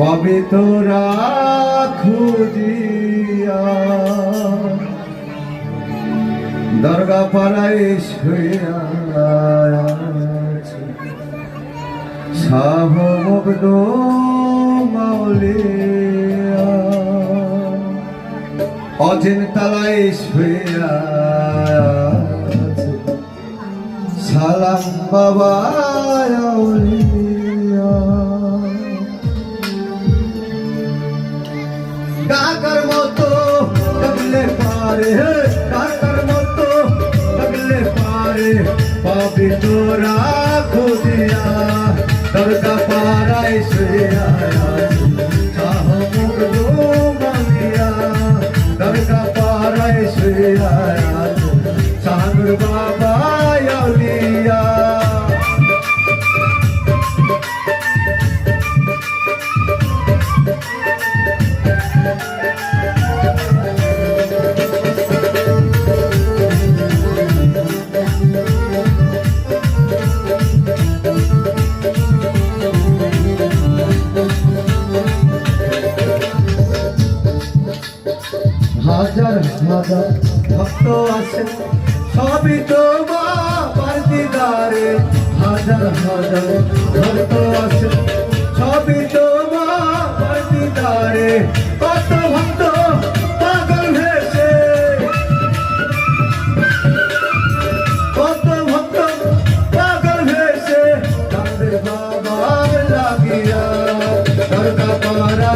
কবে তোরা খুঁজিয়া? দরগা পাড়ায় শুয়া মুগ্ধ মাউলিয়া সালাম বাবা কাকার মতো ডাকলে পারে কাকার মতো ডাকলে পারে। পাবি তোরা দরগা পাড়ায় শুয়া শাহ মুগ্ধ মালিয়া দরগা পারাই শুয়া হাজার হাজার ভক্ত আছে সবই তো বাবার দিদারে হাজার হাজার ভক্ত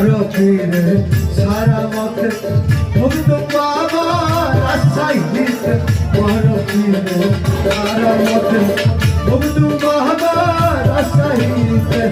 বড় পীরে সারা মতে মুগ্ধ বাবা আশাই দিতে বড় পীরে সারা মতে মুগ্ধ বাবা দিতে